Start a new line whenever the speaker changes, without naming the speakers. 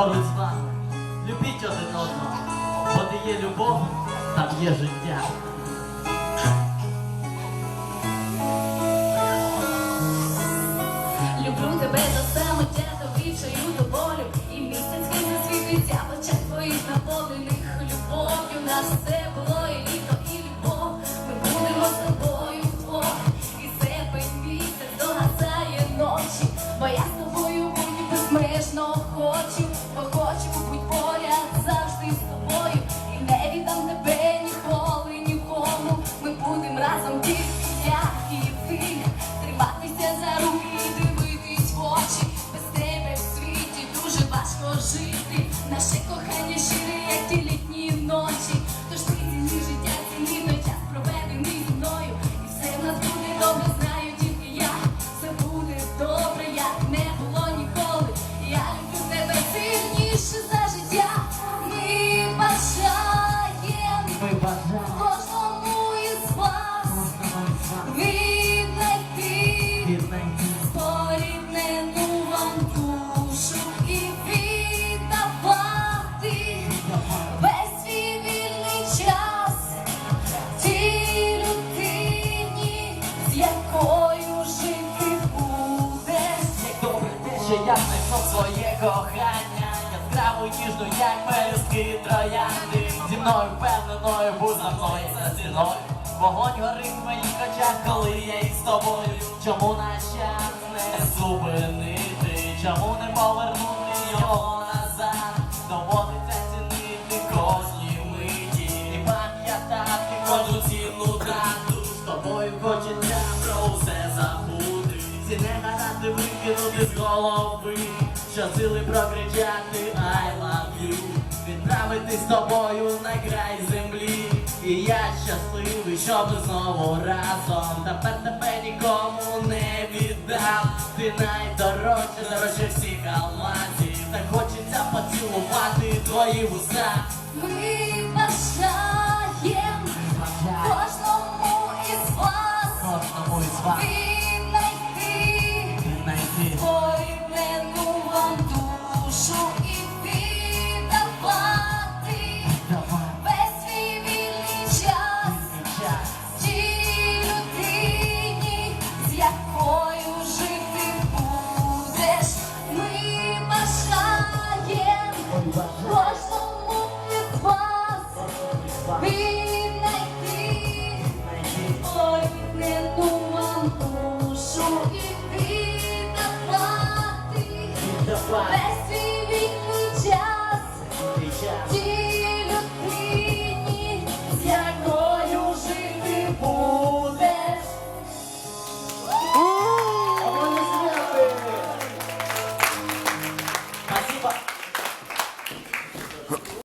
поруч з вами. Любіть один одного, бо де є любов, там є життя.
Люблю тебе до самоття, довічаю до болю І місяць хай засвітиться в безмежно хочу Бо хочу будь поряд завжди
що я знайшов своє кохання, яскраву ніжну, як пелюстки троянди. Зі мною впевненою, будь за мною за стіною. Вогонь горить в моїх очах, коли я із тобою. Чому наш час не зупинити? Чому не повернути його назад? Доводиться цінити кожні миті і пам'ятати кожну цінну дату. З тобою хочеться викинути з голови, що сили прокричати I love you. Відправити з тобою на край землі. І я щасливий, що ми знову разом. Тепер тебе нікому не віддам. Ти найдорожча, дорожче всіх алмазів Так хочеться поцілувати твої вуста
Ми бажаємо. кожному із вас.
Кожному із вас
кожному із вас віднайти споріднену вам душу і віддавати